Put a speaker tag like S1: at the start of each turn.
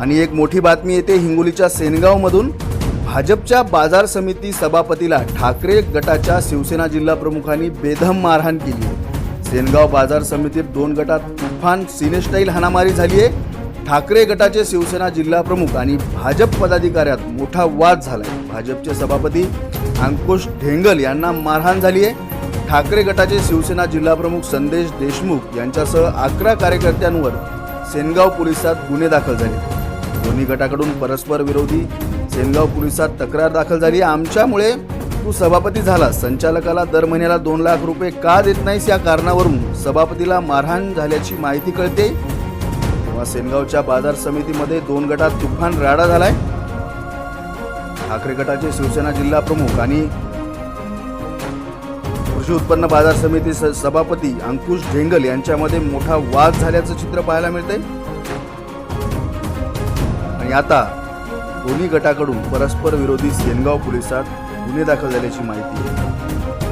S1: आणि एक मोठी बातमी येते हिंगोलीच्या सेनगावमधून. भाजपच्या बाजार समिती सभापतीला ठाकरे गटाच्या शिवसेना जिल्हा प्रमुखांनी बेदम मारहाण केली आहे. सेनगाव बाजार समितीत दोन गटात तुफान सिनेस्टाईल हाणामारी झाली आहे. ठाकरे गटाचे शिवसेना जिल्हा प्रमुख आणि भाजप पदाधिकाऱ्यात मोठा वाद झालाय. भाजपचे सभापती अंकुश ढेंगल यांना मारहाण झाली आहे. ठाकरे गटाचे शिवसेना जिल्हा प्रमुख संदेश देशमुख यांच्यासह अकरा कार्यकर्त्यांवर सेनगाव पोलिसात गुन्हे दाखल झाले. दोन्ही गटाकडून परस्पर विरोधी सेनगाव पोलिसात तक्रार दाखल झाली. आमच्यामुळे तू सभापती झाला संचालकाला दर महिन्याला दोन लाख रुपये का देत नाहीस या कारणावरून सभापतीला मारहाण झाल्याची माहिती कळते. तेव्हा सेनगावच्या बाजार समितीमध्ये दोन गटात तुफान राडा झालाय. ठाकरे गटाचे शिवसेना जिल्हा प्रमुख आणि कृषी उत्पन्न बाजार समिती स- सभापती अंकुश ढेंगल यांच्यामध्ये मोठा वाद झाल्याचं चित्र पाहायला मिळतंय. आणि आता दोन्ही गटाकडून परस्पर विरोधी सेनगाव पोलिसात गुन्हे दाखल झाल्याची माहिती आहे.